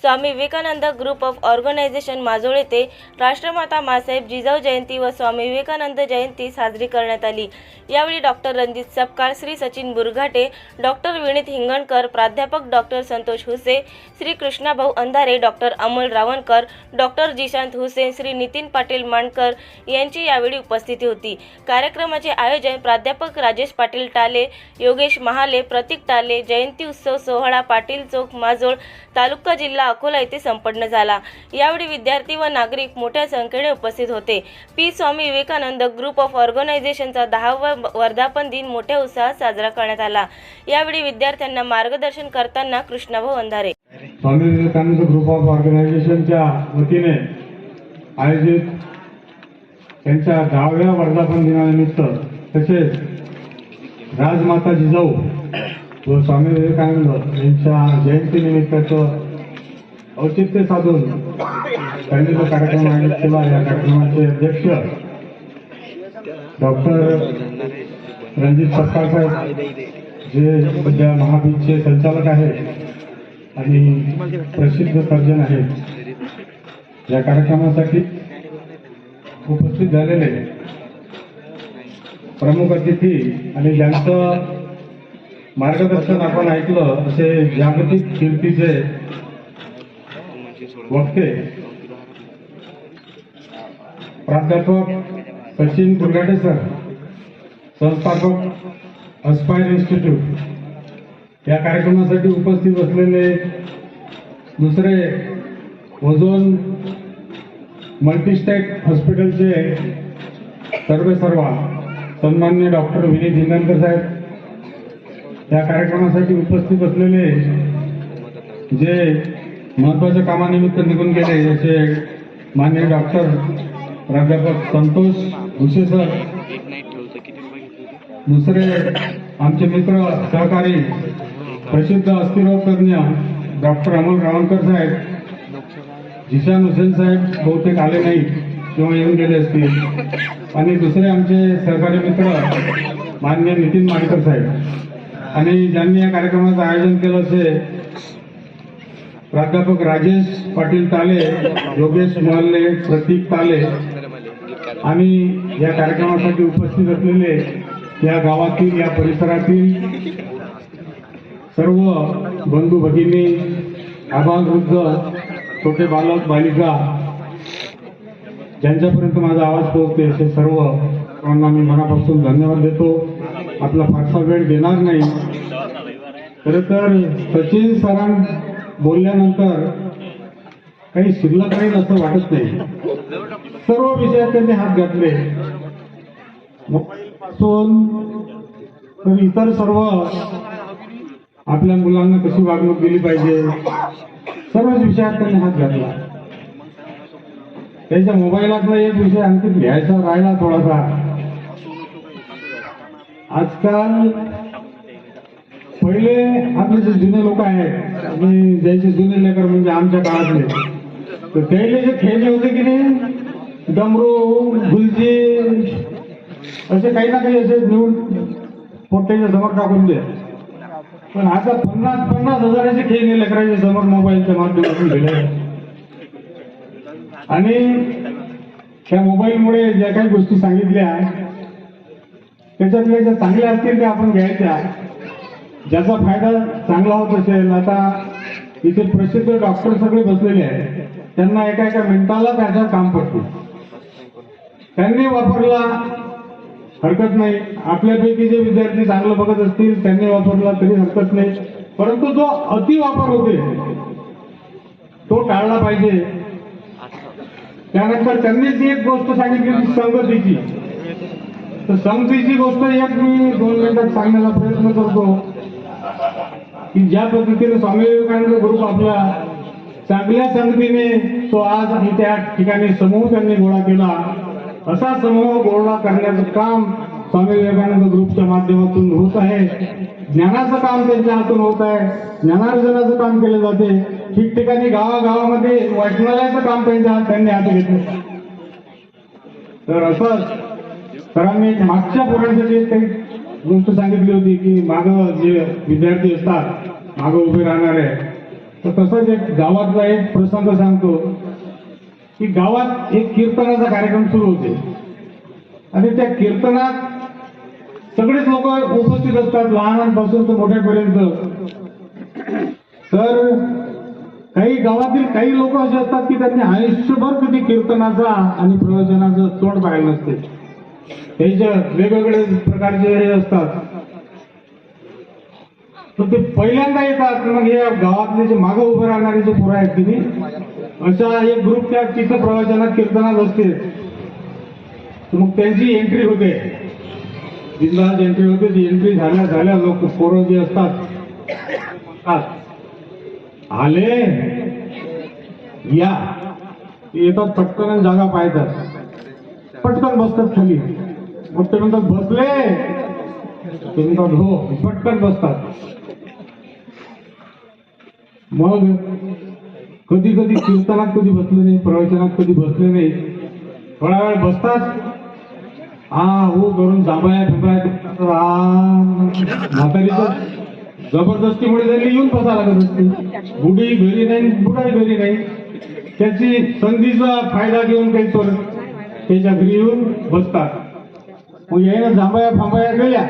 Swami Vivekanand group of organization Majol येथे राष्ट्रमाता मासाहेब जिजाऊ जयंती व स्वामी विवेकानंद जयंती साजरी करण्यात आली. यावेळी डॉक्टर रणजित सपकाळ श्री सचिन बुरघाटे डॉक्टर विनीत हिंगणकर प्राध्यापक doctor Santosh Huse Shri Krishnabhau Andhare doctor Amol Ravankar doctor Jishant Husen Shri Nitin Patil Mandkar यांची यावेळी उपस्थिती होती. कार्यक्रमाचे आयोजन प्राध्यापक राजेश पाटील टाले योगेश महाले प्रतीक टाले जयंती उत्सव सोहळा पाटील चौक माजोळ तालुका जिल्हा अकोला येथे संपन्न झाला. यावेळी विद्यार्थी व नागरिक मोठ्या संख्येने उपस्थित होते. P. Swami Vivekanand group of ऑर्गनायझेशनचा दहावा वर्धापन दिन मोठ्या उत्साहात साजरा करण्यात आला. यावेळी विद्यार्थ्यांना मार्गदर्शन करताना कृष्णाभाऊ अंधारे. स्वामी विवेकानंद ग्रुप ऑफ ऑर्गनायझेशनच्या वतीने आयोजित त्यांच्या दहाव्या वर्धापन दिनानिमित्त तसेच राजमाता जिजाऊ व स्वामी विवेकानंद यांच्या जयंतीनिमित्ताचं औचित्य साधून त्यांनी जो कार्यक्रम आयोजित केला. या कार्यक्रमाचे अध्यक्ष डॉक्टर रणजित सत्कार साहेब जे सध्या महाबीजचे संचालक आहेत आणि प्रसिद्ध सर्जन आहेत या कार्यक्रमासाठी उपस्थित झालेले प्रमुख अतिथी आणि ज्यांचं मार्गदर्शन आपण ऐकलं असे जागतिक कीर्तीचे वक्ते प्राध्यापक सचिन दुर्गाटे सर संस्थापक अस्पायर इन्स्टिट्यूट या कार्यक्रमासाठी उपस्थित असलेले दुसरे ओझोन मल्टीस्टेट हॉस्पिटलचे सर्वे सर्वा सन्मान्य डॉक्टर विनीत हिंगणकर साहेब या कार्यक्रमासाठी उपस्थित असलेले जे महत्त्वाच्या कामानिमित्त निघून गेले जसे माननीय डॉक्टर प्राध्यापक संतोष भुसे सर. दुसरे आमचे मित्र सहकारी प्रसिद्ध अस्थिरोग तज्ञ डॉक्टर अमोल रावणकर साहेब. जिशान हुसेन साहेब बहुतेक आले नाही किंवा येऊन गेले असतील. आणि दुसरे आमचे सहकारी मित्र माननीय नितीन माडकर साहेब. आणि ज्यांनी या कार्यक्रमाचं आयोजन केलं असे प्राध्यापक राजेश पाटील ताले योगेश मोहल्ले प्रतीक ताले आणि या कार्यक्रमासाठी उपस्थित असलेले या गावातील या परिसरातील सर्व बंधू भगिनी आबालवृद्ध छोटे बालक बालिका ज्यांच्यापर्यंत माझा आवाज पोहोचते असे सर्व सर्वांना मी मनापासून धन्यवाद देतो. आपला फारसा वेळ देणार नाही. खरं तर सचिन सरां बोलल्यानंतर काही शिल्लक राहील असं वाटत नाही. सर्व विषयात त्यांनी हात घातले. मोबाईल पासून तर इतर सर्व आपल्या मुलांना कशी वागणूक दिली पाहिजे सर्वच विषयात त्यांनी हात घातला. त्यांच्या मोबाईलातला एक विषय आणखी लिहायचा राहिला थोडासा. आजकाल पहिले आमचे जे जुने लोक आहेत आणि ज्याचे जुने लेकर म्हणजे आमच्या काळातले तर त्याले जे खेळले होते की नाही डमरू गुलजी असे काही ना काही असे नेऊन पोट्याच्या समोर टाकून दे पण आता पन्नास पन्नास हजाराचे खेळ लेकरांच्या समोर मोबाईलच्या माध्यमातून दिले. आणि त्या मोबाईलमुळे ज्या काही गोष्टी सांगितल्या त्याच्यातल्या ज्या चांगल्या असतील त्या आपण घ्यायच्या. ज्याचा फायदा चांगला होत असेल आता इथे प्रसिद्ध डॉक्टर सगळे बसलेले आहेत. त्यांना एका एका मिनिटाला त्याचं काम पडतो. त्यांनी वापरला हरकत नाही. आपल्यापैकी जे विद्यार्थी चांगलं बघत असतील त्यांनी वापरला तरी हरकत नाही. परंतु जो अति वापर होते तो टाळला पाहिजे. त्यानंतर त्यांनी जी एक गोष्ट सांगितली होती संगतीची. तर संगतीची गोष्ट एक मी दोन मिनिटात सांगण्याचा प्रयत्न करतो. की ज्या पद्धतीने स्वामी विवेकानंद ग्रुप आपला चांगल्या संगतीने तो आज आणि त्या ठिकाणी समूह त्यांनी गोळा केला असा समूह गोळा करण्याचं काम स्वामी विवेकानंद ग्रुपच्या माध्यमातून होत आहे. ज्ञानाचं काम त्यांच्या हातून होत आहे. ज्ञानार्जनाचं काम केलं जाते. ठिकठिकाणी गावागावामध्ये वाचनालयाचं काम त्यांच्या हात त्यांनी हात घेतलं. तर असं सरांनी मागच्या पोरांसाठी गोष्ट सांगितली होती की मागं जे विद्यार्थी असतात मागं उभे राहणार. आहे तर तसंच एक गावातला एक प्रसंग सांगतो की गावात एक कीर्तनाचा कार्यक्रम सुरू होते. आणि त्या कीर्तनात सगळेच लोक उपस्थित असतात लहानांपासून तर मोठ्यापर्यंत. तर काही गावातील काही लोक असे असतात की त्यांनी आयुष्यभर कधी कीर्तनाचा आणि प्रवचनाचं तोंड पाहिलं नसते. त्याच्या वेगवेगळे प्रकारचे हे असतात तर ते पहिल्यांदा येतात. मग हे गावातले जे मागं उभे राहणारे जे पोरं आहेत की अशा एक ग्रुप त्या तिथं प्रवचनात कीर्तनात असते मग त्यांची एंट्री होते. बिंदास एंट्री होते. ती एंट्री झाल्या झाल्या लोक पोरं जे असतात आले. या. येतात पटकन जागा पाहतात. पटकन बसतात खाली. मग ते म्हणतात बसले. ते म्हणतात हो. पटकन बसतात. मग कधी कधी कीर्तनात कधी बसले नाही प्रवचनात कधी बसले नाही. थोडा वेळ बसतात. हा हो करून जांभया फिंबळ्या म्हातारीचं जबरदस्तीमुळे त्यांनी येऊन बसा लागत असते. बुडी घरी नाही बुडाई घरी नाही. त्याची संधीचा फायदा घेऊन काही तो त्याच्या घरी येऊन बसतात. मग यायला जांभया फांबया गेल्या.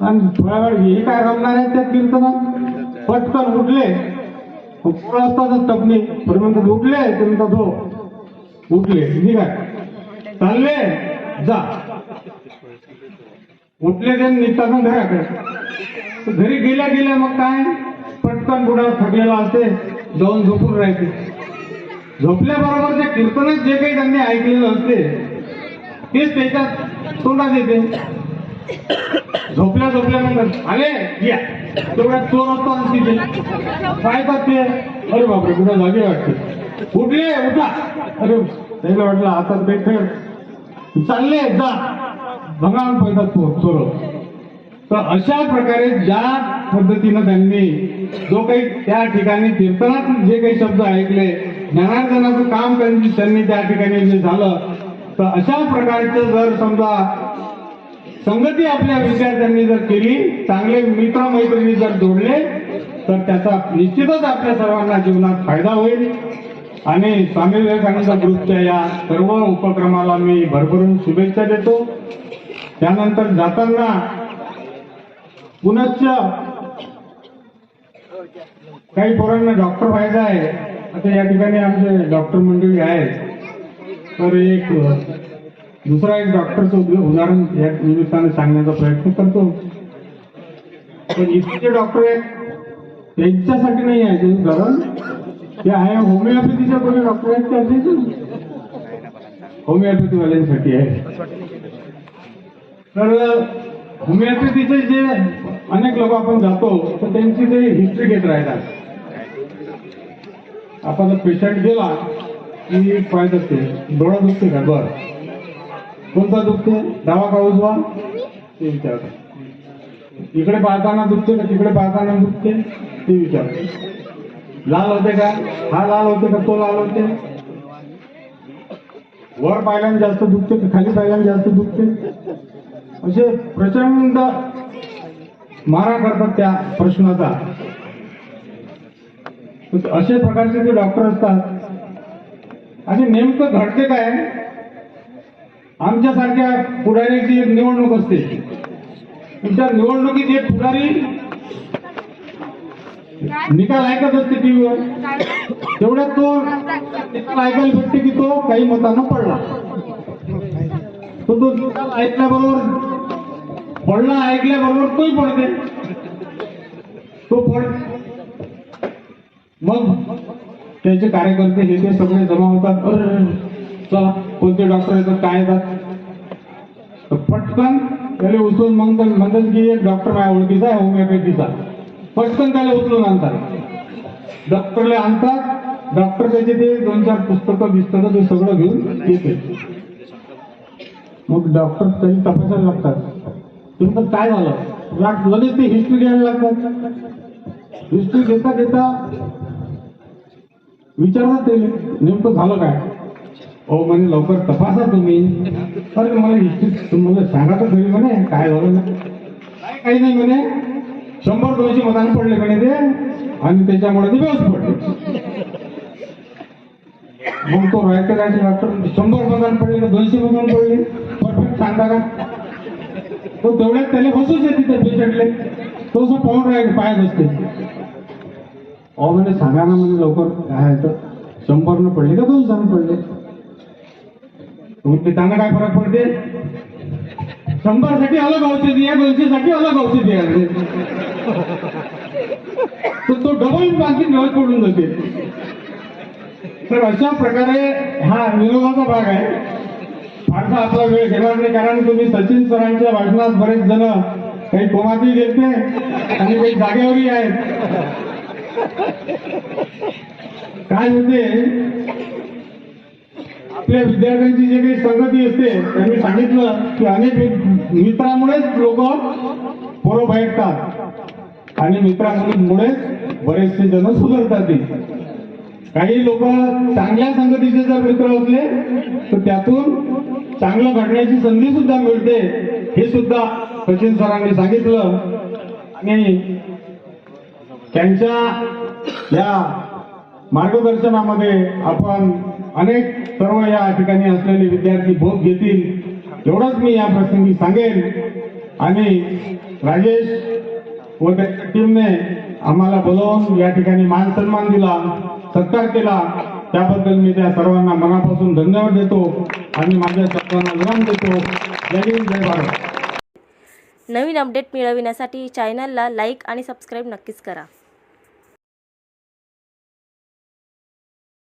आणि थोड्या वेळ हे काय रमणार आहे त्या कीर्तनात? पटकन उठले. मग असतातच टपणे बरं उठले ते धो हो. उठले. ठीक आहे चालले. जा. उठले ते निघताना घराकडे. घरी गेल्या गेल्या मग काय? पटकन बुडा थकलेला असते जाऊन झोपून राहायचे. झोपल्याबरोबर ते कीर्तनात जे काही त्यांनी ऐकलेलं असते तेच त्याच्यात तोंडात येते. झोपल्या झोपल्यानंतर अरे आले या तेवढ्यात चोर असतात तिथे पाहतात ते अरे बापरे कुठं जागे वाटते. उठले उठा. अरे त्याला वाटलं हातात ते ठेव चालले जा. भंगाण पडतात चोर चोर. तर अशा प्रकारे ज्या पद्धतीनं त्यांनी जो काही त्या ठिकाणी कीर्तनात जे काही शब्द ऐकले ज्ञानार्जनाचं काम त्यांनी त्यांनी त्या ठिकाणी जे झालं तर अशा प्रकारचं जर समजा संगती आपल्या विद्यार्थ्यांनी जर केली चांगले मित्र मैत्रिणी जर जोडले तर त्याचा निश्चितच आपल्या सर्वांना जीवनात फायदा होईल. आणि स्वामी विवेकानंद ग्रुपच्या या सर्व उपक्रमाला मी भरभरून शुभेच्छा देतो. त्यानंतर जाताना पुनश्च काही पोरांना डॉक्टर व्हायचं आहे. आता या ठिकाणी आमचे डॉक्टर मंडळी आहेत. तर एक दुसरा एक डॉक्टरचं उदाहरण या निमित्ताने सांगण्याचा प्रयत्न करतो. पण इथे जे डॉक्टर आहेत त्यांच्यासाठी नाही आहे कारण ते आहे होमिओपॅथीचे कोणी डॉक्टर आहेत त्या होमिओपॅथीवाल्यांसाठी आहे. तर होमिओपॅथीचे जे अनेक लोक आपण जातो तर त्यांची ते हिस्ट्री घेत राहतात. आपण पेशंट गेला की पाय दुखते डोळा दुखते का? बर. कोणता दुखते डावा का उजवा? ते विचार. इकडे पाहताना दुखते का? तिकडे पाहताना दुखते ते विचार. लाल होते का? हा लाल होते का? तो लाल होते? वर पाहिल्याने जास्त दुखते का? खाली पाहिल्याने जास्त दुखते असे प्रचंड मारा करतात त्या प्रश्नाचा. तर असे प्रकारचे जे डॉक्टर असतात आणि नेमकं घडते काय? आमच्यासारख्या पुढाऱ्याची एक निवडणूक असते. त्या निवडणुकीत एक पुढारी निकाल ऐकत असते टीव्हीवर तेवढ्यात तो निकाल ऐकायला भेटते की तो काही मतानं पडला. तो तो निकाल ऐकल्याबरोबर पडला ऐकल्याबरोबर तोही पडते. तो पड मग त्याचे कार्यकर्ते हे ते सगळे जमा होतात. अरे चला कोणते डॉक्टर येतात काय येतात? पटकन त्याला उचलून मग म्हणतात की एक डॉक्टर माझ्या ओळखीचा आहे होमिओपॅथीचा पटकन त्याला उचलून आणतात. डॉक्टरला आणतात. डॉक्टर त्याचे ते दोन चार पुस्तकं बिस्तकं ते सगळं घेऊन येते. मग डॉक्टर तरी तपासायला लागतात. तुमचं काय झालं? लगेच ते हिस्ट्री घ्यायला लागतात. हिस्ट्री घेता घेता विचारतात ते नेमकं झालं काय? हो म्हणे लवकर तपासा तुम्ही. अरे मला हिस्ट्री तुम्हाला सांगा तर तुम्ही म्हणे काय झालं ना काय काही नाही म्हणे. शंभर दोनशे मतांनी पडले म्हणे ते आणि त्याच्यामुळे ते व्यवस्थित पडले. मग तो राहते राहते डॉक्टर शंभर मतान पडले दोनशे मतान पडले. परफेक्ट सांगता का तो तेवढ्यात त्याला बसूच येते त्या पेशंटले तो असं पाहून राहील पायात असते. अहो म्हणजे सांगा ना म्हणजे लवकर काय आहे तर शंभर न पडले का दोनशे पडले? तुम्ही सांगा काय फरक पडते? शंभरसाठी अलग औषधी या दोनशेसाठी अलग औषधी आहे. तर तो डबल बाकी व्यवस्थ पडून जाते. तर अशा प्रकारे हा विनोदाचा भाग आहे. फारसा आपला वेळ घेणार नाही कारण तुम्ही सचिन सरांच्या भाषणात बरेच जण काही कोमातही नाही आणि काही जागेवरही आहेत. काय होते आपल्या विद्यार्थ्यांची जे काही संगती असते त्यांनी सांगितलं की अनेक मित्रामुळेच लोक पोरं भेटतात. आणि मित्रांमुळेच बरेचसे जण सुधारतात काही लोक चांगल्या संगतीचे जर मित्र असले तर त्यातून चांगलं घडण्याची संधी सुद्धा मिळते. हे सुद्धा सचिन सरांनी सांगितलं. आणि त्यांच्या या मार्गदर्शनामध्ये आपण अनेक सर्व या ठिकाणी असलेले विद्यार्थी बोध घेतील एवढंच मी या प्रसंगी सांगेन. आणि राजेश व त्याच्या टीमने आम्हाला बोलवून या ठिकाणी मान सन्मान दिला सत्कार केला. त्याबद्दल मी त्या सर्वांना मनापासून धन्यवाद देतो आणि माझ्या शब्दांना विराम देतो. जय हिंद जय भारत. नवीन अपडेट मिळविण्यासाठी चॅनलला लाईक आणि सबस्क्राईब नक्कीच करा.